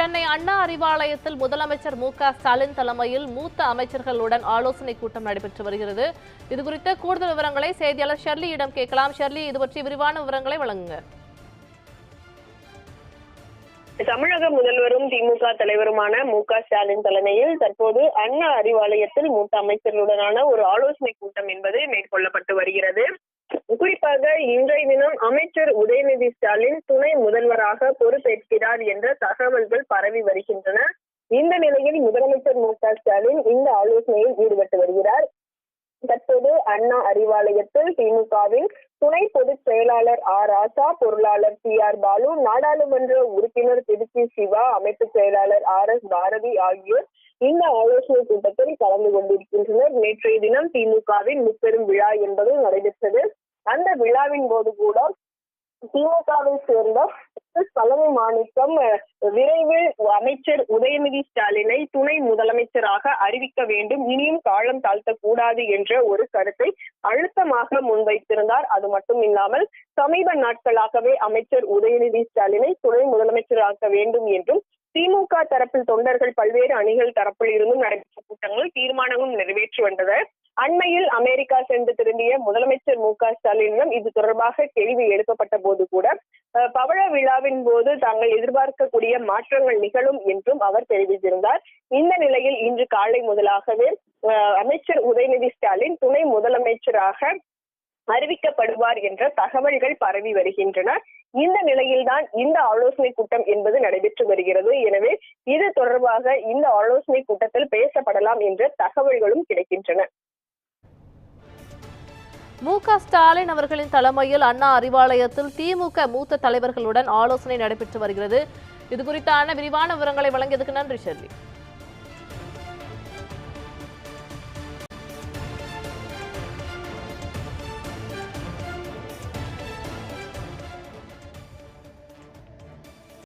சென்னை அண்ணா அறிவாலயத்தில் முதலமைச்சர் மு க ஸ்டாலின் தலைமையில் மூத்த அமைச்சர்களுடன் ஆலோசனை கூட்டம் நடைபெற்று வருகிறது. இது குறித்த கூடுதல் விவரங்களை செய்தியாளர் ஷெர்லியிடம் கேட்கலாம். ஷெர்லி இது பற்றி விரிவான விவரங்களை வழங்குங்க. தமிழக முதல்வரும் திமுக தலைவருமான மு க ஸ்டாலின் தலைமையில் தற்போது அண்ணா அறிவாலயத்தில் மூத்த அமைச்சர்களுடனான ஒரு ஆலோசனை கூட்டம் என்பது மேற்கொள்ளப்பட்டு வருகிறது. இன்றைய தினம் அமைச்சர் உதயநிதி ஸ்டாலின் துணை முதல்வராக பொறுப்பேற்கிறார் என்ற தகவல்கள் பரவி வருகின்றன. இந்த நிலையில் முதலமைச்சர் மு க ஸ்டாலின் இந்த ஆலோசனையில் ஈடுபட்டு வருகிறார். தற்போது அண்ணா அறிவாலயத்தில் திமுகவின் துணை பொதுச் செயலாளர் ஆர் ராசா பொருளாளர் சி ஆர் பாலு நாடாளுமன்ற உறுப்பினர் திருச்சி சிவா அமைப்பு செயலாளர் ஆர் எஸ் பாரதி ஆகியோர் இந்த ஆலோசனை கூட்டத்தில் கலந்து கொண்டிருக்கின்றனர். நேற்றைய தினம் திமுகவின் முப்பெரும் விழா என்பது நடைபெற்றது. அந்த விழாவின் போது கூட திமுகவை சேர்ந்த தலைமை மாணிக்கம் விரைவில் அமைச்சர் உதயநிதி ஸ்டாலினை துணை முதலமைச்சராக அறிவிக்க வேண்டும். இனியும் காலம் தாழ்த்தக்கூடாது என்ற ஒரு கருத்தை அழுத்தமாக முன்வைத்திருந்தார். அது மட்டும் இல்லாமல் சமீப நாட்களாகவே அமைச்சர் உதயநிதி ஸ்டாலினை துணை முதலமைச்சராக்க வேண்டும் என்றும் திமுக தரப்பில் தொண்டர்கள் பல்வேறு அணிகள் தரப்பில் இருந்தும் நடைபெற்ற கூட்டங்கள் தீர்மானமும் நிறைவேற்றி வந்தது அண்மையில் அமெரிக்கா சென்று திரும்பிய முதலமைச்சர் மு க ஸ்டாலினிடம் இது தொடர்பாக கேள்வி எழுப்பப்பட்ட போது கூட பவழ விழாவின் போது தாங்கள் எதிர்பார்க்கக்கூடிய மாற்றங்கள் நிகழும் என்றும் அவர் தெரிவித்திருந்தார். இந்த நிலையில் இன்று காலை முதலாகவே அமைச்சர் உதயநிதி ஸ்டாலின் துணை முதலமைச்சராக அறிவிக்கப்படுவார் என்ற தகவல்கள் பரவி வருகின்றன. இந்த நிலையில்தான் இந்த ஆலோசனை கூட்டம் என்பது நடைபெற்று வருகிறது. எனவே இது தொடர்பாக இந்த ஆலோசனை கூட்டத்தில் பேசப்படலாம் என்ற தகவல்களும் கிடைக்கின்றன. மு க. ஸ்டாலின் அவர்களின் தலைமையில் அண்ணா அறிவாலயத்தில் திமுக மூத்த தலைவர்களுடன் ஆலோசனை நடைபெற்று வருகிறது. இது குறித்தான விரிவான விவரங்களை வழங்கியதுக்கு நன்றி ஷெர்லி.